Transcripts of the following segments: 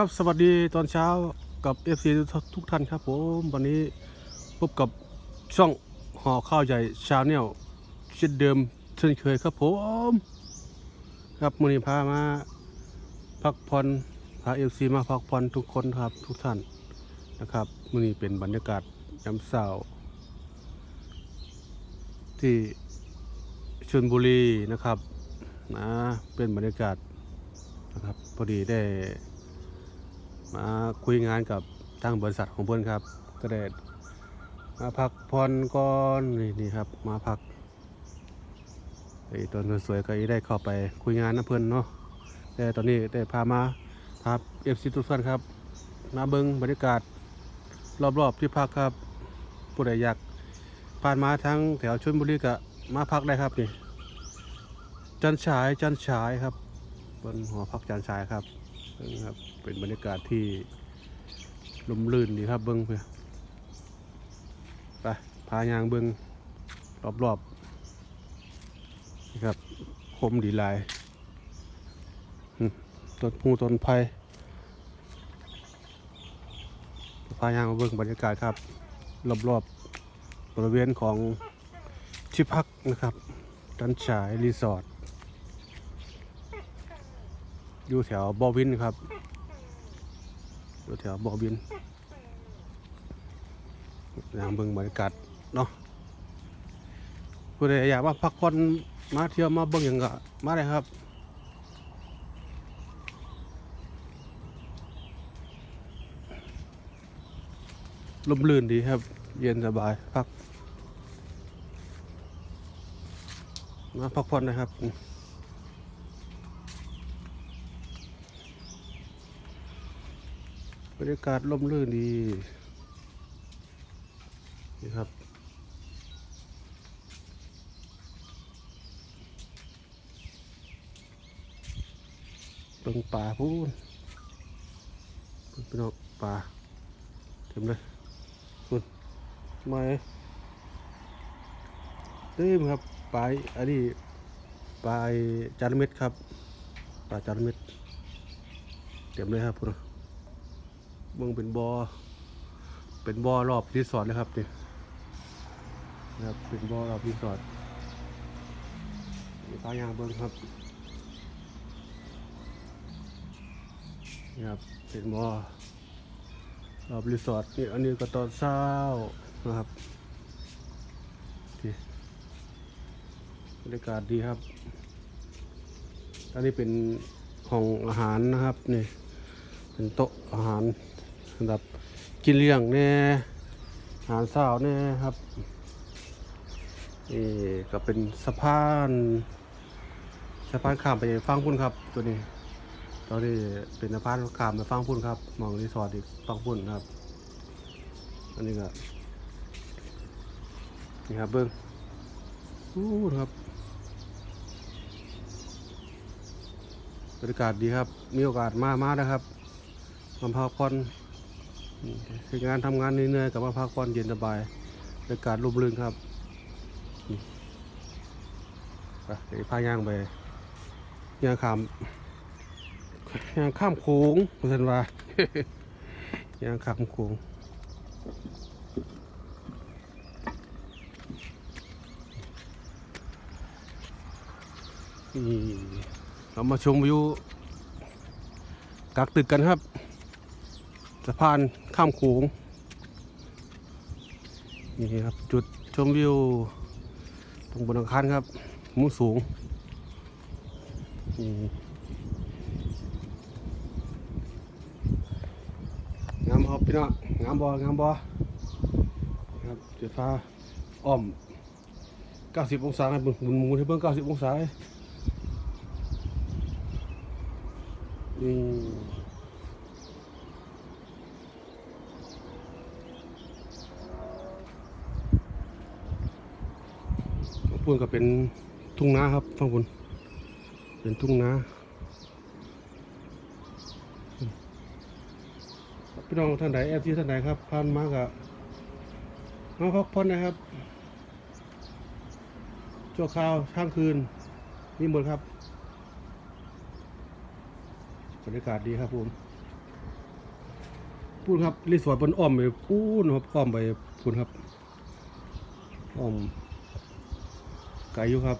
ครับสวัสดีตอนเช้ากับ FC ทุกท่านครับผมวันนี้พบกับช่องห่อข้าวใหญ่ชาแนลเช่นเดิมเช่นเคยครับผมครับมือนี้พามาพักผ่อนพา FC มาพักผ่อนทุกคนครับทุกท่านนะครับมือนี้เป็นบรรยากาศยามเช้าที่ชลบุรีนะครับนะเป็นบรรยากาศนะครับพอดีได้ มาคุยงานกับทางบริษัทของเพื่อนครับ ก็ได้มาพักผ่อนก่อนนี่นี่ครับ มาพักไอ้ตอนสวยๆก็ได้เข้าไปคุยงานนะเพื่อนเนาะแต่ตอนนี้ได้พามาพาเอฟซีทุกท่านครับ มาเบิ้งบรรยากาศรอบๆที่พักครับ ผู้ใดอยากผ่านมาทั้งแถวชลบุรีก็มาพักได้ครับนี่จันฉายจันฉายครับบนหอพักจันฉายครับ นะครับ เป็นบรรยากาศที่ลมลื่นดีครับเบิ้งเพื่อไปพายางเบิ้งรอบๆนี่ครับคมดีลายต้นพูต้นไผ่พายางมาเบิ้งบรรยากาศครับ รอบๆบริเวณของที่พักนะครับดันฉายรีสอร์ท อยู่แถวบอวินครับ อยู่แถวบอวินยางเบิ่งบรรยากาศเนาะผู้ใดอยากมาพักผ่อนมาเที่ยวมาเบิ่งอย่างก็มาเลยครับลมลื่นดีครับ เย็นสบายพักมาพักผ่อนนะครับ บรรยากาศร่มรื่นดีนี่ครับ ตรงป่าพูนพูนเป็นออกป่าเต็มเลยพูนมาเต็มครับปลายอันนี้ปลายจานเม็ดครับปลาจานเม็ดเต็มเลยครับพูน เบิ่งเป็นบอ่อเป็นบ่อรอบรีสอร์ทเลยครับนี่นะครับเป็นบ่อรอบรีสอร์ทมีปลายางเบิ่งครับนี่ครับเป็นบ่อรอบรีสอร์ทนี่อันนี้ก็ตอนเช้านะครับที่บรรยากาศดีครับอันนี้เป็นห้องอาหารนะครับนี่เป็นโต๊ะอาหาร สำหรับกินเลี้ยงแน่อาหารเช้าแน่ยครับนี่ก็เป็นสะพานสะพานข้ามไปฟังพุ่นครับ ตัวนี้ตอนนี้เป็นสะพานข้ามไปฟังพุ่นครับมองรีสอร์ทอีกฟังพุ่นครับ อันนี้ก็นี่ครับเบิ้งอู้ครับบรรยากาศดีครับ มีโอกาสมามานะครับมาพักผ่อน คืองานทำงานเหนื่อยๆกับมาพักผ่อนเย็นสบายบรรยากาศร่มรื่นครับไปเดี๋ยวพาย่างไปย่างขามย่างข้ามโค้งเพื่อนว่าย่างข้ามโค้งนี่เรามาชมวิวกักตึกกันครับ สะพานข้ามโขงนี่ครับจุดชมวิว ตรงบนอาคารครับ มุมสูงนี่งามครับพี่น้องงามบองามบอครับจุดฟ้าอ้อม 90 องศาให้เบิ่งมุนหมุนให้เบิ่ง90 องศานี่ พูนก็เป็นทุ่งนาครับฝั่งพูนเป็นทุ่งนาพี่น้องท่านใดแอฟซีท่านใดครับผ่านมากะมาพักผ่อนนะครับชั่วคราวข้างคืนนี่หมดครับบรรยากาศดีครับผมพูดครับรีสอร์ทบนอ้อมไปพูดครับอ้อมไปพูดครับอ้อม ลอยู่ครับ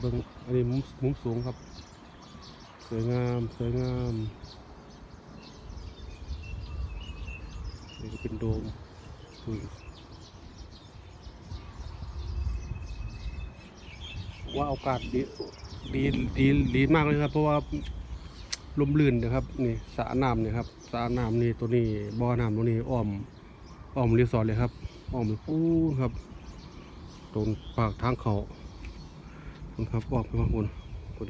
เบิ้งอันนี้มุมมุมสูงครับ สวยงาม สวยงามนี่ก็ เป็นโดมว่าโอกาสดีดีดีดีมากเลยครับ เพราะว่าลมลื่นนะครับนี่สระน้ำเนี่ยครับสระน้ำนี่ตัวนี้บ่อน้ำตัวนี้อ้อมอ้อมรีสอร์ทเลยครับอ้อมปูนครับ ตรงปากทางเขาคุณครับออกไปมาคุณคุณ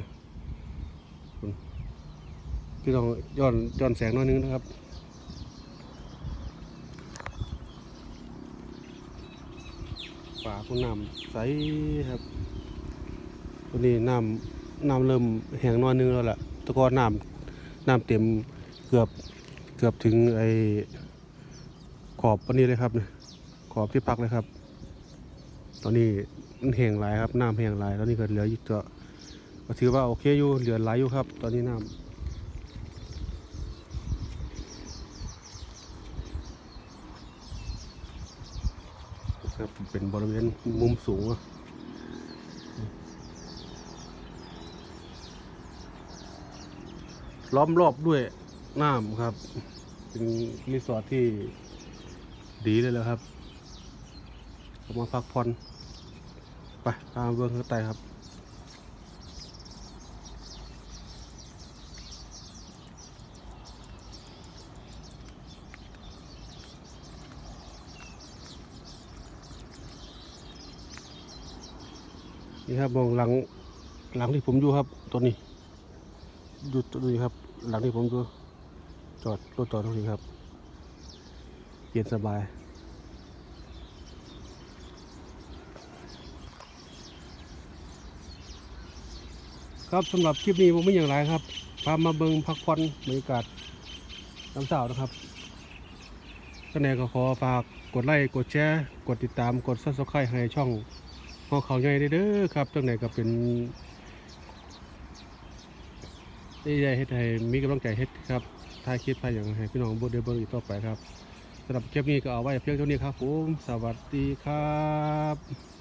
คุณพี่ลองย้อนย้อนแสงหน้อยนึงนะครับ ป่าคุณน้ำใสครับตัวนี้น้ำน้ำเริ่มแห้งน้อยนึงแล้วล่ะตะกอนน้ำน้ำเต็มเกือบเกือบถึงไอขอบอันนี้เลยครับเนี่ยขอบที่พักเลยครับ ตอนนี้มันแห้งหลายครับน้ำแห้งหลายตอนนี้ก็เหลืออยู่ตัวก็ถือว่าโอเคอยู่เหลือหลายอยู่ครับ ตอนนี้น้ำ ครับ เป็นบริเวณมุมสูงล้อมรอบด้วยน้ำครับ เป็นรีสอร์ทที่ดีเลยแล้วครับมมาพักผ่อนไปตามเบื้องข้างใต้ครับ นี่ครับมองหลังหลังที่ผมอยู่ครับตัวนี้อยู่ตัวนี้ครับ หลังที่ผมอยู่จอดรถจอดตรงนี้ครับเย็นสบายครับสำหรับคลิปนี้ผมไม่อย่างไรครับ พามาเบิงพักผ่อนบรรยากาศน้ำสาวนะครับก็แนก็ขอฝากกดไลค์กดแชร์ กดติดตามกดซับสไครต์ให้ช่อง หอเขาใหญ่เด้อครับจังไหนก็เป็นได้ใหญ่เฮ็ดให้มีกำลังใจเฮ็ดครับถ่ายคลิปถ่ายอย่างให้พี่น้องเบิ่งได้เบอร์อีกต่อไปครับสำหรับคลิปนี้ก็เอาไว้เพียงเท่านี้ครับผมสวัสดีครับ